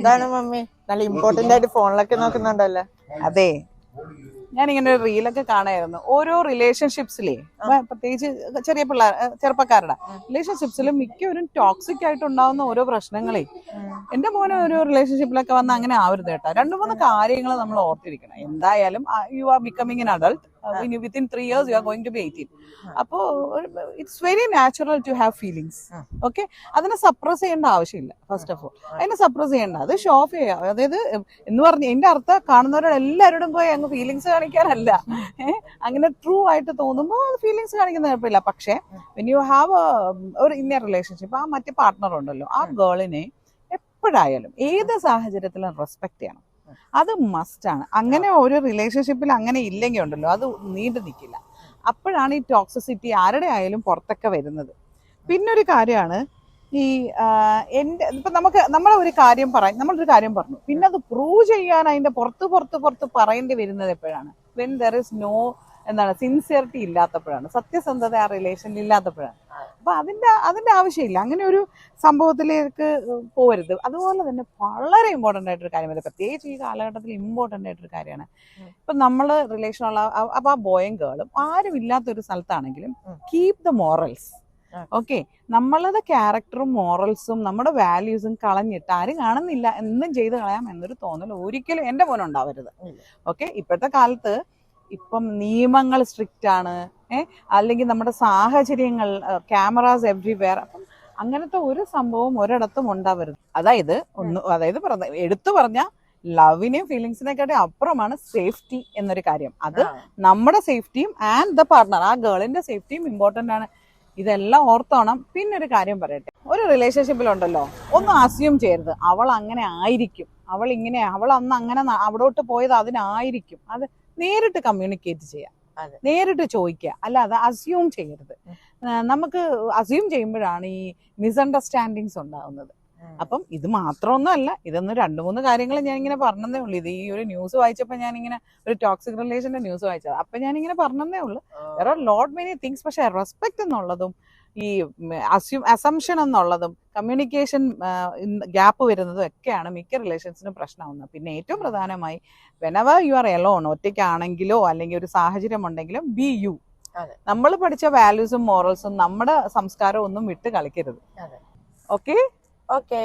എന്താണ് മമ്മി? നല്ല ഇമ്പോർട്ടന്റ് ആയിട്ട് ഫോണിലൊക്കെ നോക്കുന്നുണ്ടല്ലോ. അതെ. ഞാൻ ഇങ്ങനെ ഒരു റീലൊക്കെ കാണായിരുന്നു. ഓരോ റിലേഷൻഷിപ്സിലെ പ്രത്യേകിച്ച് ചെറിയ പിള്ളേർ ചെറുപ്പക്കാരുടെ റിലേഷൻഷിപ്സിൽ മിക്കവരും ടോക്സിക് ആയിട്ട് ഉണ്ടാവുന്ന ഓരോ പ്രശ്നങ്ങളെ. എന്റെ മോനെ ഒരു റിലേഷൻഷിപ്പിലൊക്കെ വന്ന് അങ്ങനെ ആവരുത് കേട്ടോ. രണ്ടു മൂന്ന് കാര്യങ്ങൾ നമ്മൾ ഓർത്തിരിക്കണം. എന്തായാലും you are becoming an adult within three years you are going to be eighteen അപ്പോ it's very natural to have feelings okay അതിനെ സപ്രസ് ചെയ്യേണ്ട ആവശ്യമില്ല ഫസ്റ്റ് ഓഫ് ഓൾ അതിനെ സപ്രസ് ചെയ്യേണ്ട. അത് ഷോ ഓഫ് ചെയ്യാം. അതായത് എന്ന് പറഞ്ഞ എന്റെ അർത്ഥം കാണുന്നവരോട് എല്ലാവരോടും പോയി അങ്ങ് ഫീലിങ്സ് കാണിക്കാനല്ല. അങ്ങനെ ട്രൂ ആയിട്ട് തോന്നുമ്പോൾ ഫീലിങ്സ് കാണിക്കുന്ന കുഴപ്പമില്ല. പക്ഷേ വെൻ യു ഹാവ് ഒരു ഇന്ന റിലേഷൻഷിപ്പ് ആ മറ്റേ പാർട്ട്ണർ ഉണ്ടല്ലോ ആ ഗേളിനെ എപ്പോഴായാലും ഏത് സാഹചര്യത്തിലും റെസ്പെക്ട് ചെയ്യണം. അത് മസ്റ്റാണ് ആണ്. അങ്ങനെ ഒരു റിലേഷൻഷിപ്പിൽ അങ്ങനെ ഇല്ലെങ്കിൽ ഉണ്ടല്ലോ അത് നീണ്ടു നിൽക്കില്ല അപ്പോഴാണ് ഈ ടോക്സിസിറ്റി ആരുടെ ആയാലും പുറത്തൊക്കെ വരുന്നത്. പിന്നൊരു കാര്യമാണ് ഈ എന്റെ ഇപ്പം നമുക്ക് നമ്മളെ ഒരു കാര്യം പറയാം നമ്മളൊരു കാര്യം പറഞ്ഞു. പിന്നെ അത് പ്രൂവ് ചെയ്യാൻ അതിന്റെ പുറത്ത് പുറത്ത് പുറത്ത് പറയേണ്ടി വരുന്നത് എപ്പോഴാണ്? വെൻ ദർ ഇസ് നോ എന്താണ് സിൻസിയറിറ്റി ഇല്ലാത്തപ്പോഴാണ്. സത്യസന്ധത ആ റിലേഷനിൽ ഇല്ലാത്തപ്പോഴാണ്. അപ്പൊ അതിന്റെ അതിന്റെ ആവശ്യമില്ല. അങ്ങനെ ഒരു സംഭവത്തിലേക്ക് പോകരുത് അതുപോലെ തന്നെ വളരെ ഇമ്പോർട്ടന്റ് ആയിട്ടൊരു കാര്യമല്ല പ്രത്യേകിച്ച് ഈ കാലഘട്ടത്തിൽ ഇമ്പോർട്ടന്റ് ആയിട്ടൊരു കാര്യമാണ്. ഇപ്പൊ നമ്മൾ റിലേഷനുള്ള അപ്പൊ ആ ബോയും ഗേളും ആരും ഇല്ലാത്തൊരു സ്ഥലത്താണെങ്കിലും. Keep the morals. ഓക്കെ നമ്മളത് ക്യാരക്ടറും മോറൽസും നമ്മുടെ വാല്യൂസും കളഞ്ഞിട്ട് ആരും കാണുന്നില്ല. എന്നും ചെയ്ത് കളയാം എന്നൊരു തോന്നൽ ഒരിക്കലും എന്റെ മോനുണ്ടാവരുത്. ഉണ്ടാവരുത് ഓക്കെ ഇപ്പോഴത്തെ കാലത്ത് ഇപ്പം നിയമങ്ങൾ സ്ട്രിക്റ്റ് ആണ്. ഏഹ് അല്ലെങ്കിൽ നമ്മുടെ സാഹചര്യങ്ങൾ ക്യാമറാസ് എവ്രിവെയർ അപ്പം അങ്ങനത്തെ ഒരു സംഭവം ഒരിടത്തും ഉണ്ടാവരുത്. അതായത് ഒന്ന് അതായത് എടുത്തു പറഞ്ഞ ലവിനെയും ഫീലിങ്സിനെക്കാട്ടി അപ്പുറമാണ് സേഫ്റ്റി എന്നൊരു കാര്യം. അത് നമ്മുടെ സേഫ്റ്റിയും ആൻഡ് ദ പാർട്ണർ ആ ഗേളിന്റെ സേഫ്റ്റിയും ഇമ്പോർട്ടന്റ് ആണ്. ഇതെല്ലാം ഓർത്തോണം. പിന്നെ ഒരു കാര്യം പറയട്ടെ. ഒരു റിലേഷൻഷിപ്പിൽ ഉണ്ടല്ലോ. ഒന്നും അസ്യൂം ചെയ്യരുത്. അവൾ അങ്ങനെ ആയിരിക്കും. അവൾ ഇങ്ങനെ അവൾ അന്ന് അങ്ങനെ അവിടോട്ട് പോയത് അതിനായിരിക്കും. അത് നേരിട്ട് കമ്മ്യൂണിക്കേറ്റ് ചെയ്യാം. നേരിട്ട് ചോദിക്കുക അല്ലാതെ അസ്യൂം ചെയ്യരുത്. നമുക്ക് അസ്യൂം ചെയ്യുമ്പോഴാണ് ഈ മിസ്അണ്ടർസ്റ്റാൻഡിങ്സ് ഉണ്ടാവുന്നത്. അപ്പം ഇത് മാത്രമൊന്നും അല്ല ഇതൊന്ന് രണ്ട് മൂന്ന് കാര്യങ്ങൾ ഞാൻ ഇങ്ങനെ പറഞ്ഞതേ ഉള്ളൂ. ഇത് ഈ ഒരു ന്യൂസ് വായിച്ചപ്പോൾ ഞാൻ ഇങ്ങനെ ഒരു ടോക്സിക് റിലേഷന്റെ ന്യൂസ് വായിച്ചത്. അപ്പൊ ഞാൻ ഇങ്ങനെ പറഞ്ഞതേ ഉള്ളൂ വേറെ ലോട്ട് മെനി തിങ്സ് പക്ഷെ റെസ്പെക്ട് എന്നുള്ളതും ഈ അസ്യൂം അസംഷൻ എന്നുള്ളതും കമ്മ്യൂണിക്കേഷൻ ഗ്യാപ്പ് വരുന്നതും ഒക്കെയാണ് മിക്ക റിലേഷൻസിനും പ്രശ്നമാവുന്നത്. പിന്നെ ഏറ്റവും പ്രധാനമായി വെനവർ യു ആർ എലോൺ ഒറ്റയ്ക്കാണെങ്കിലോ അല്ലെങ്കിൽ ഒരു സാഹചര്യം ഉണ്ടെങ്കിലും ബി യു. നമ്മൾ പഠിച്ച വാല്യൂസും മോറൽസും നമ്മുടെ സംസ്കാരവും ഒന്നും വിട്ട് കളിക്കരുത്. Okay okay